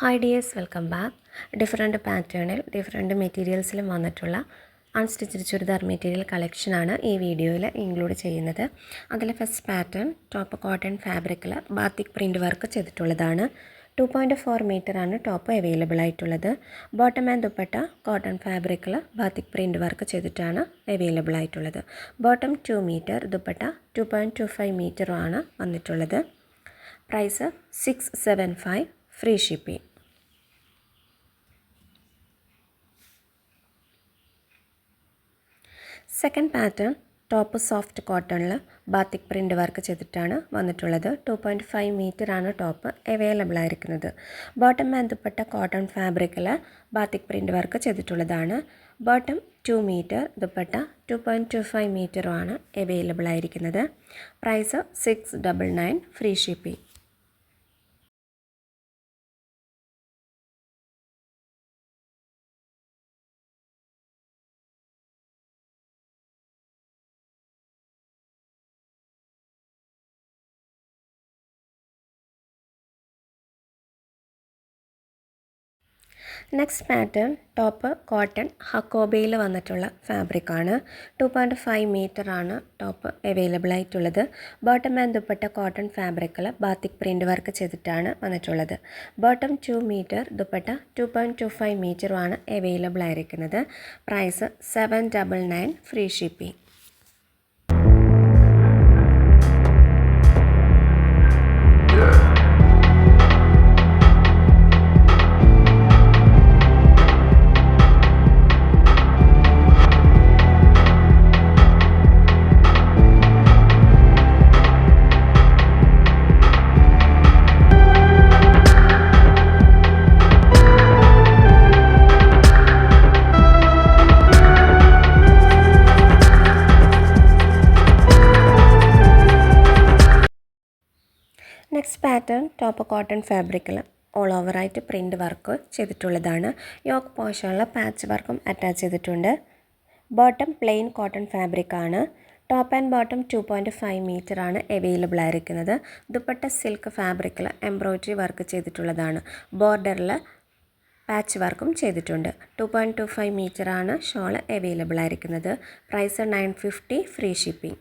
Hi dears welcome back different പാറ്റേണിൽ different മെറ്റീരിയൽസിലും വന്നിട്ടുള്ള അൺസ്റ്റിച്ചഡ് ചുരിദാർ മെറ്റീരിയൽ കളക്ഷനാണ് ഈ വീഡിയോയിൽ ഇൻക്ലൂഡ് ചെയ്യുന്നത്. അതിൽ ഫസ്റ്റ് പാറ്റേൺ ടോപ്പ് കോട്ടൺ ഫാബ്രിക്കിൽ ബാത്തിക് പ്രിന്റ് വർക്ക് ചെയ്തിട്ടുള്ളതാണ്. ടു പോയിന്റ് ഫോർ മീറ്ററാണ് ടോപ്പ് അവൈലബിൾ ആയിട്ടുള്ളത്. ബോട്ടം ആൻഡ് ദുപ്പട്ട കോട്ടൺ ഫാബ്രിക്കിൽ ബാത്തിക് പ്രിന്റ് വർക്ക് ചെയ്തിട്ടാണ് അവൈലബിൾ ആയിട്ടുള്ളത്. Bottom two metre dupatta two point two five മീറ്ററുമാണ് വന്നിട്ടുള്ളത്. Price six seven five free shipping second pattern top soft കോട്ടണിൽ batik print work ചെയ്തിട്ടാണ് വന്നിട്ടുള്ളത്. Two point five മീറ്ററാണ് top available ആയിരിക്കുന്നത്. Bottom ബന്ധപ്പെട്ട cotton ഫാബ്രിക്കിൽ ബാത്തിക് പ്രിന്റ് വർക്ക് ചെയ്തിട്ടുള്ളതാണ്. Bottom two meter dupatta two point two five മീറ്ററുമാണ് available ആയിരിക്കുന്നത്. Price six double nine free shipping next pattern top cotton ഹക്കോബയിൽ വന്നിട്ടുള്ള ഫാബ്രിക്കാണ് ടു പോയിന്റ് ഫൈവ് മീറ്റർ ആണ് top available ആയിട്ടുള്ളത്. Bottom and dupatta cotton ഫാബ്രിക്കിൽ batik print work ചെയ്തിട്ടാണ് വന്നിട്ടുള്ളത്. Bottom two metre dupatta two point two five മീറ്ററുമാണ് available ആയിരിക്കുന്നത്. Price seven double nine free shipping next pattern top cotton ഫാബ്രിക്കിൽ all ഓവറായിട്ട് print work ചെയ്തിട്ടുള്ളതാണ്. Yoke പോഷനുള്ള patch വർക്കും അറ്റാച്ച് ചെയ്തിട്ടുണ്ട്. ബോട്ടം പ്ലെയിൻ കോട്ടൺ ഫാബ്രിക് ആണ്. Top and bottom two point five metre ആണ് available ആയിരിക്കുന്നത്. ദുപ്പട്ട സിൽക്ക് ഫാബ്രിക്കിൽ എംബ്രോയ്ഡറി വർക്ക് ചെയ്തിട്ടുള്ളതാണ്. ബോർഡറിൽ പാച്ച് വർക്കും ചെയ്തിട്ടുണ്ട്. ടു പോയിന്റ് ടു ഫൈവ് മീറ്ററാണ് ഷോൾ അവൈലബിൾ ആയിരിക്കുന്നത്. Price nine fifty free shipping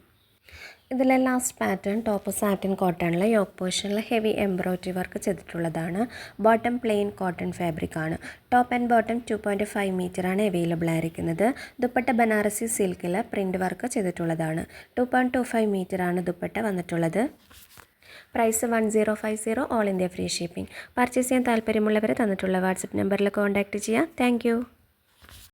ഇതിലെ ലാസ്റ്റ് പാറ്റേൺ ടോപ്പ് സാറ്റിൻ കോട്ടണിൽ യോക്ക് പോർഷനിൽ ഹെവി എംബ്രോയ്ഡറി വർക്ക് ചെയ്തിട്ടുള്ളതാണ്. ബോട്ടം പ്ലെയിൻ കോട്ടൺ ഫാബ്രിക് ആണ്. Top and bottom two point five മീറ്ററാണ് അവൈലബിൾ ആയിരിക്കുന്നത്. ദുപ്പട്ട ബനാറസി സിൽക്കിൽ പ്രിന്റ് വർക്ക് ചെയ്തിട്ടുള്ളതാണ്. ടു പോയിന്റ് ടു ഫൈവ് മീറ്ററാണ് ദുപ്പട്ട വന്നിട്ടുള്ളത്. Price one zero five zero all India free shipping purchase ചെയ്യാൻ താല്പര്യമുള്ളവർ തന്നിട്ടുള്ള വാട്സപ്പ് നമ്പറിൽ കോൺടാക്റ്റ് ചെയ്യാം. താങ്ക്